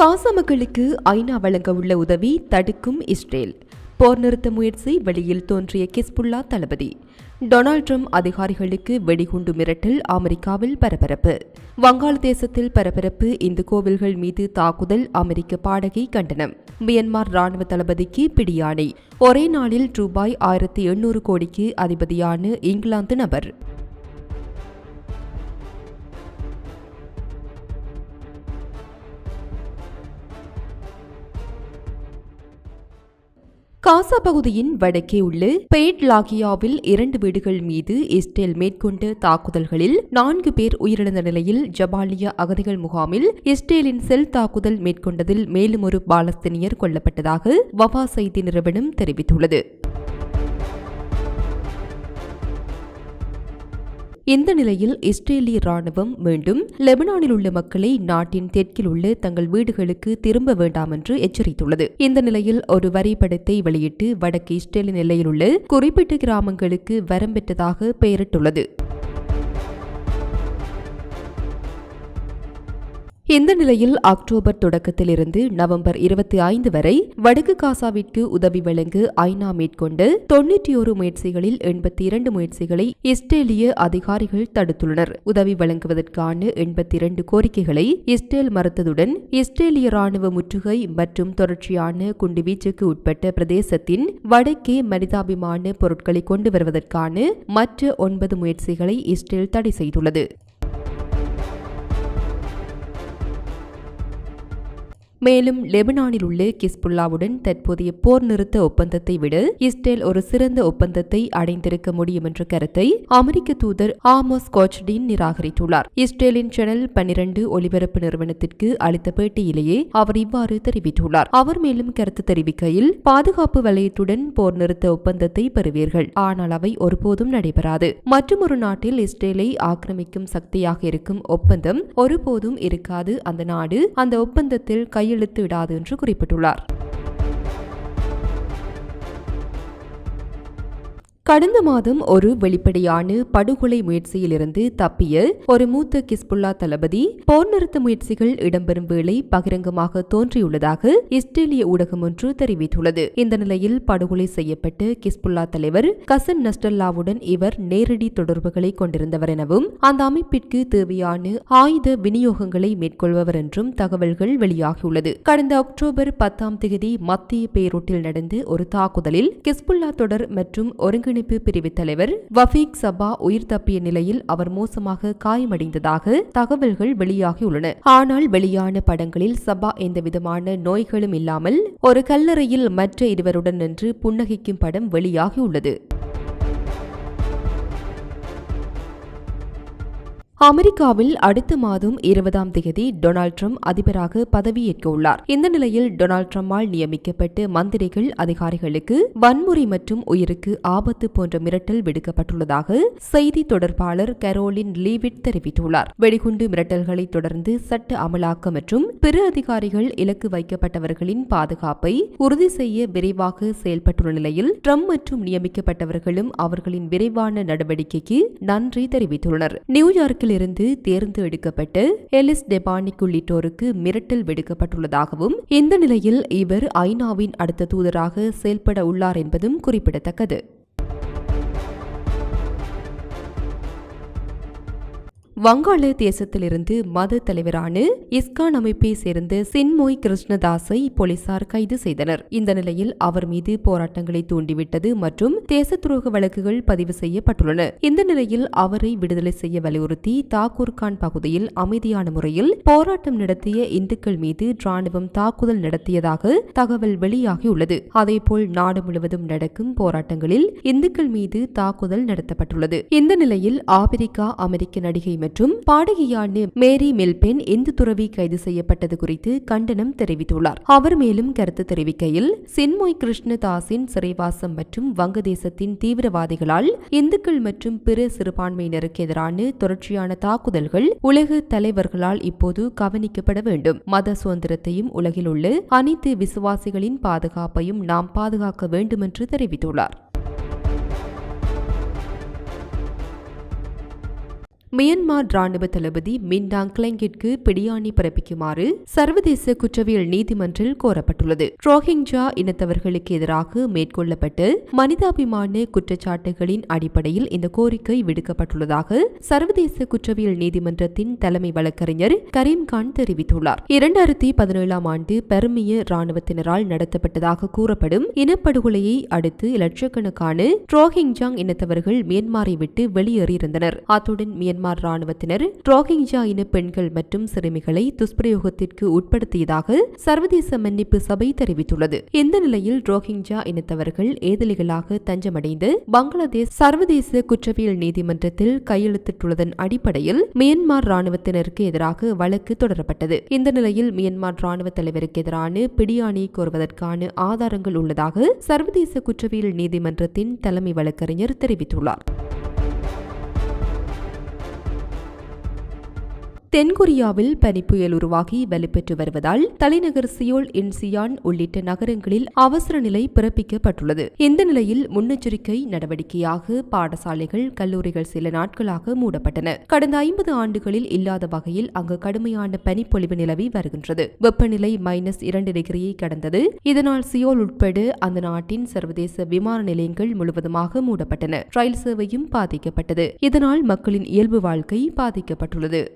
காசா மக்களுக்கு ஐநா வழங்க உள்ள உதவி தடுக்கும் இஸ்ரேல். போர் நிறுத்த முயற்சி வெளியில் தோன்றிய கிஸ்புல்லா தளபதி. டொனால்ட் ட்ரம்ப் அதிகாரிகளுக்கு வெடிகுண்டு மிரட்டல் அமெரிக்காவில் பரபரப்பு. வங்காளதேசத்தில் பரபரப்பு இந்து கோவில்கள் மீது தாக்குதல் அமெரிக்க பாடகை கண்டனம். மியன்மார் ராணுவ தளபதிக்கு பிடியாணை. ஒரே நாளில் ரூபாய் ஆயிரத்தி எண்ணூறு கோடிக்கு அதிபதியான இங்கிலாந்து நபர். காசா பகுதியின் வடக்கே உள்ள பெய்ட் லாகியாவில் இரண்டு வீடுகள் மீது இஸ்ரேல் மேற்கொண்ட தாக்குதல்களில் நான்கு பேர் உயிரிழந்த நிலையில் ஜபாலியா அகதிகள் முகாமில் இஸ்ரேலின் செல் தாக்குதல் மேற்கொண்டதில் மேலும் ஒரு பாலஸ்தீனியர் கொல்லப்பட்டதாக வவா செய்தி நிறுவனம் தெரிவித்துள்ளது. இந்த நிலையில் இஸ்ரேலிய ராணுவம் மீண்டும் லெபனானில் உள்ள மக்களை நாட்டின் தெற்கில் உள்ள தங்கள் வீடுகளுக்கு திரும்ப வேண்டாம் என்று எச்சரித்துள்ளது. இந்த நிலையில் ஒரு வரைபடத்தை வெளியிட்டு வடக்கு இஸ்ரேலின் எல்லையில் உள்ள குறிப்பிட்ட கிராமங்களுக்கு வரம்பெற்றதாக பெயரிட்டுள்ளது. இந்த நிலையில் அக்டோபர் தொடக்கத்திலிருந்து நவம்பர் இருபத்தி ஐந்து வரை வடக்கு காசாவிற்கு உதவி வழங்க ஐநா மேற்கொண்டு தொன்னூற்றி ஒரு முயற்சிகளில் எண்பத்தி இரண்டு முயற்சிகளை இஸ்ரேலிய அதிகாரிகள் தடுத்துள்ளனர். உதவி வழங்குவதற்கான எண்பத்தி இரண்டு கோரிக்கைகளை இஸ்ரேல் மறுத்ததுடன் இஸ்ரேலிய ராணுவ முற்றுகை மற்றும் தொடர்ச்சியான குண்டுவீச்சுக்கு உட்பட்ட பிரதேசத்தின் வடக்கே மனிதாபிமான பொருட்களை கொண்டு வருவதற்கான மற்ற ஒன்பது முயற்சிகளை இஸ்ரேல் தடை செய்துள்ளது. மேலும் லெபனானில் உள்ள கிஸ்புல்லாவுடன் தற்போதைய போர் நிறுத்த ஒப்பந்தத்தை விட இஸ்ரேல் ஒரு சிறந்த ஒப்பந்தத்தை அடைந்திருக்க முடியும் என்ற கருத்தை அமெரிக்க தூதர் ஆமோஸ் கோச்டின் நிராகரித்துள்ளார். இஸ்ரேலின் சேனல் பன்னிரண்டு ஒலிபரப்பு நிறுவனத்திற்கு அளித்த பேட்டியிலேயே அவர் இவ்வாறு தெரிவித்துள்ளார். அவர் மேலும் கருத்து தெரிவிக்கையில் பாதுகாப்பு வலயத்துடன் போர் நிறுத்த ஒப்பந்தத்தை பெறுவீர்கள். ஆனால் அவை ஒருபோதும் நடைபெறாது. மற்றும் ஒரு நாட்டில் இஸ்ரேலை ஆக்கிரமிக்கும் சக்தியாக இருக்கும் ஒப்பந்தம் ஒருபோதும் இருக்காது. அந்த நாடு அந்த ஒப்பந்தத்தில் கை கையெழுத்து இடாது என்று குறிப்பிட்டுள்ளார். கடந்த மாதம் ஒரு வெளிப்படையான படுகொலை முயற்சியிலிருந்து தப்பிய ஒரு மூத்த கிஸ்புல்லா தளபதி போர் நிறுத்த முயற்சிகள் இடம்பெறும் வேளை பகிரங்கமாக தோன்றியுள்ளதாக இஸ்ரேலிய ஊடகம் ஒன்று தெரிவித்துள்ளது. இந்த நிலையில் படுகொலை செய்யப்பட்ட கிஸ்புல்லா தலைவர் கசன் நஸ்டல்லாவுடன் இவர் நேரடி தொடர்புகளை கொண்டிருந்தவர் எனவும் அந்த அமைப்பிற்கு தேவையான ஆயுத விநியோகங்களை மேற்கொள்பவர் என்றும் தகவல்கள் வெளியாகியுள்ளது. கடந்த அக்டோபர் பத்தாம் தேதி மத்திய பேரூட்டில் நடந்த ஒரு தாக்குதலில் கிஸ்புல்லா தொடர் மற்றும் ஒருங்கிணை ஒருங்கிணைப்பு பிரிவு தலைவர் வஃபீக் சபா உயிர் தப்பிய நிலையில் அவர் மோசமாக காயமடைந்ததாக தகவல்கள் வெளியாகியுள்ளன. ஆனால் வெளியான படங்களில் சபா எந்தவிதமான நோய்களும் இல்லாமல் ஒரு கல்லறையில் மற்ற இருவருடன் நின்று புன்னகிக்கும் படம் வெளியாகியுள்ளது. அமெரிக்காவில் அடுத்த மாதம் இருபதாம் தேதி டொனால்ட் ட்ரம்ப் அதிபராக பதவியேற்க உள்ளார் இந்த நிலையில் டொனால்ட் ட்ரம்பால் நியமிக்கப்பட்ட மந்திரிகள் அதிகாரிகளுக்கு வன்முறை மற்றும் உயிருக்கு ஆபத்து போன்ற மிரட்டல் விடுக்கப்பட்டுள்ளதாக செய்தி தொடர்பாளர் கரோலின் லீவிட் தெரிவித்துள்ளார். வெடிகுண்டு மிரட்டல்களை தொடர்ந்து சட்ட அமலாக்க மற்றும் பிற அதிகாரிகள் இலக்கு வைக்கப்பட்டவர்களின் பாதுகாப்பை உறுதி செய்ய விரைவாக செயல்பட்டுள்ள நிலையில் ட்ரம்ப் மற்றும் நியமிக்கப்பட்டவர்களும் அவர்களின் விரைவான நடவடிக்கைக்கு நன்றி தெரிவித்துள்ளனர். நியூயார்க்கில் இருந்து தேர்ந்து எடுக்கப்பட்டு எலிஸ் டெபானிக் உள்ளிட்டோருக்கு மிரட்டல் விடுக்கப்பட்டுள்ளதாகவும் இந்த நிலையில் இவர் ஐநாவின் அடுத்த தூதராக செயல்பட உள்ளார் என்பதும் குறிப்பிடத்தக்கது. வங்காள தேசத்திலிருந்து மத தலைவரான இஸ்கான் அமைப்பை சேர்ந்த சின்மோய் கிருஷ்ணதாஸை போலீசார் கைது செய்தனர். இந்த நிலையில் அவர் மீது போராட்டங்களை தூண்டிவிட்டது மற்றும் தேச துரோக வழக்குகள் பதிவு செய்யப்பட்டுள்ளன. இந்த நிலையில் அவரை விடுதலை செய்ய வலியுறுத்தி தாக்கூர்கான் பகுதியில் அமைதியான முறையில் போராட்டம் நடத்திய இந்துக்கள் மீது ராணுவம் தாக்குதல் நடத்தியதாக தகவல் வெளியாகியுள்ளது. அதேபோல் நாடு முழுவதும் நடக்கும் போராட்டங்களில் இந்துக்கள் மீது தாக்குதல் நடத்தப்பட்டுள்ளது. இந்த நிலையில் ஆப்பிரிக்கா அமெரிக்க நடிகை மற்றும் பாடகியான மேரி மில்பென் இந்து துறவி கைது செய்யப்பட்டது குறித்து கண்டனம் தெரிவித்துள்ளார். அவர் மேலும் கருத்து தெரிவிக்கையில் சின்மொய் கிருஷ்ணதாஸின் சிறைவாசம் மற்றும் வங்கதேசத்தின் தீவிரவாதிகளால் இந்துக்கள் மற்றும் பிற சிறுபான்மையினருக்கு எதிரான தொடர்ச்சியான தாக்குதல்கள் உலக தலைவர்களால் இப்போது கவனிக்கப்பட வேண்டும். மத சுதந்திரத்தையும் உலகில் உள்ள அனைத்து விசுவாசிகளின் பாதுகாப்பையும் நாம் பாதுகாக்க வேண்டும் என்று தெரிவித்துள்ளார். மியன்மார் ராணுவ தளபதி மின்டாங் கிளங்கிற்கு பிடியாணி பிறப்பிக்குமாறு சர்வதேச குற்றவியல் நீதிமன்றில் கோரப்பட்டுள்ளது. ரோஹிங்ஜா இனத்தவர்களுக்கு எதிராக மேற்கொள்ளப்பட்டு மனிதாபிமான குற்றச்சாட்டுகளின் அடிப்படையில் இந்த கோரிக்கை விடுக்கப்பட்டுள்ளதாக சர்வதேச குற்றவியல் நீதிமன்றத்தின் தலைமை வழக்கறிஞர் கரீம்கான் தெரிவித்துள்ளார். இரண்டாயிரத்தி பதினேழாம் ஆண்டு பெர்மிய ராணுவத்தினரால் நடத்தப்பட்டதாக கூறப்படும் இனப்படுகொலையை அடுத்து லட்சக்கணக்கான ரோஹிங்ஜாங் இனத்தவர்கள் மியன்மாரை விட்டு வெளியேறியிருந்தனர். அத்துடன் மியன்மார் ராணுவத்தினர் ரோஹிங்ஜா இன பெண்கள் மற்றும் சிறுமிகளை துஷ்பிரயோகத்திற்கு உட்படுத்தியதாக சர்வதேச மன்னிப்பு சபை தெரிவித்துள்ளது. இந்த நிலையில் ரோஹிங்ஜா இனத்தவர்கள் ஏதலிகளாக தஞ்சமடைந்து பங்களாதேஷ் சர்வதேச குற்றவியல் நீதிமன்றத்தில் கையெழுத்திட்டுள்ளதன் அடிப்படையில் மியன்மார் ராணுவத்தினருக்கு எதிராக வழக்கு தொடரப்பட்டது. இந்த நிலையில் மியன்மார் ராணுவ தலைவருக்கு எதிரான பிடியாணி கோருவதற்கான ஆதாரங்கள் உள்ளதாக சர்வதேச குற்றவியல் நீதிமன்றத்தின் தலைமை வழக்கறிஞர் தெரிவித்துள்ளார். தென்கொரியாவில் பனிப்புயல் உருவாகி வலுப்பெற்று வருவதால் தலைநகர் சியோல் இன்சியான் உள்ளிட்ட நகரங்களில் அவசர நிலை பிறப்பிக்கப்பட்டுள்ளது. இந்த நிலையில் முன்னெச்சரிக்கை நடவடிக்கையாக பாடசாலைகள் கல்லூரிகள் சில நாட்களாக மூடப்பட்டன. கடந்த ஐம்பது ஆண்டுகளில் இல்லாத வகையில் அங்கு கடுமையான பனிப்பொழிவு நிலவி வருகின்றது. வெப்பநிலை மைனஸ் இரண்டு டிகிரியை கடந்தது. இதனால் சியோல் உட்பட அந்த நாட்டின் சர்வதேச விமான நிலையங்கள் முழுவதுமாக மூடப்பட்டன. ரயில் சேவையும் பாதிக்கப்பட்டது. இதனால் மக்களின் இயல்பு வாழ்க்கை பாதிக்கப்பட்டுள்ளது.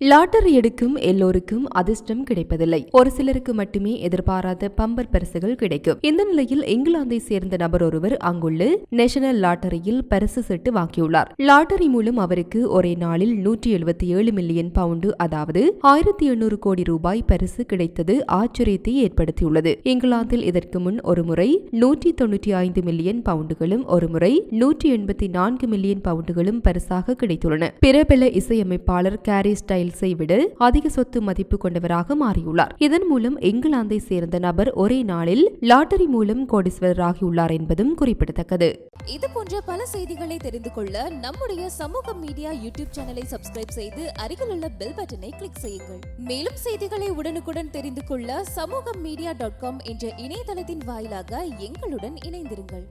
லாட்டரி எடுக்கும் எல்லோருக்கும் அதிர்ஷ்டம் கிடைப்பதில்லை. ஒரு சிலருக்கு மட்டுமே எதிர்பாராத பம்பர் பரிசுகள் கிடைக்கும். இந்த நிலையில் இங்கிலாந்தை சேர்ந்த நபர் ஒருவர் அங்குள்ள நேஷனல் லாட்டரியில் பரிசு செட்டு வாங்கியுள்ளார். லாட்டரி மூலம் அவருக்கு ஒரே நாளில் நூற்றி எழுபத்தி ஏழு மில்லியன் பவுண்டு அதாவது ஆயிரத்தி எண்ணூறு கோடி ரூபாய் பரிசு கிடைத்தது ஆச்சரியத்தை ஏற்படுத்தியுள்ளது. இங்கிலாந்தில் இதற்கு முன் ஒருமுறை நூற்றி தொன்னூற்றி ஐந்து மில்லியன் பவுண்டுகளும் ஒருமுறை நூற்றி எண்பத்தி நான்கு மில்லியன் பவுண்டுகளும் பரிசாக கிடைத்துள்ளன. பிரபல இசையமைப்பாளர் கேரி ஸ்டைல் மைல்ஸை விட அதிக சொத்து மதிப்பு கொண்டவராக மாறியுள்ளார். இதன் மூலம் இங்கிலாந்தை சேர்ந்த நபர் ஒரே நாளில் லாட்டரி மூலம் கோடீஸ்வரராகியுள்ளார் என்பதும் குறிப்பிடத்தக்கது. இது போன்ற பல செய்திகளை தெரிந்து கொள்ள நம்முடைய சமூக மீடியா யூடியூப் சேனலை சப்ஸ்கிரைப் செய்து அருகில் உள்ள பெல் பட்டனை கிளிக் செய்யுங்கள். மேலும் செய்திகளை உடனுக்குடன் தெரிந்து கொள்ள சமூக மீடியா டாட் காம் என்ற இணையதளத்தின் வாயிலாக எங்களுடன் இணைந்திருங்கள்.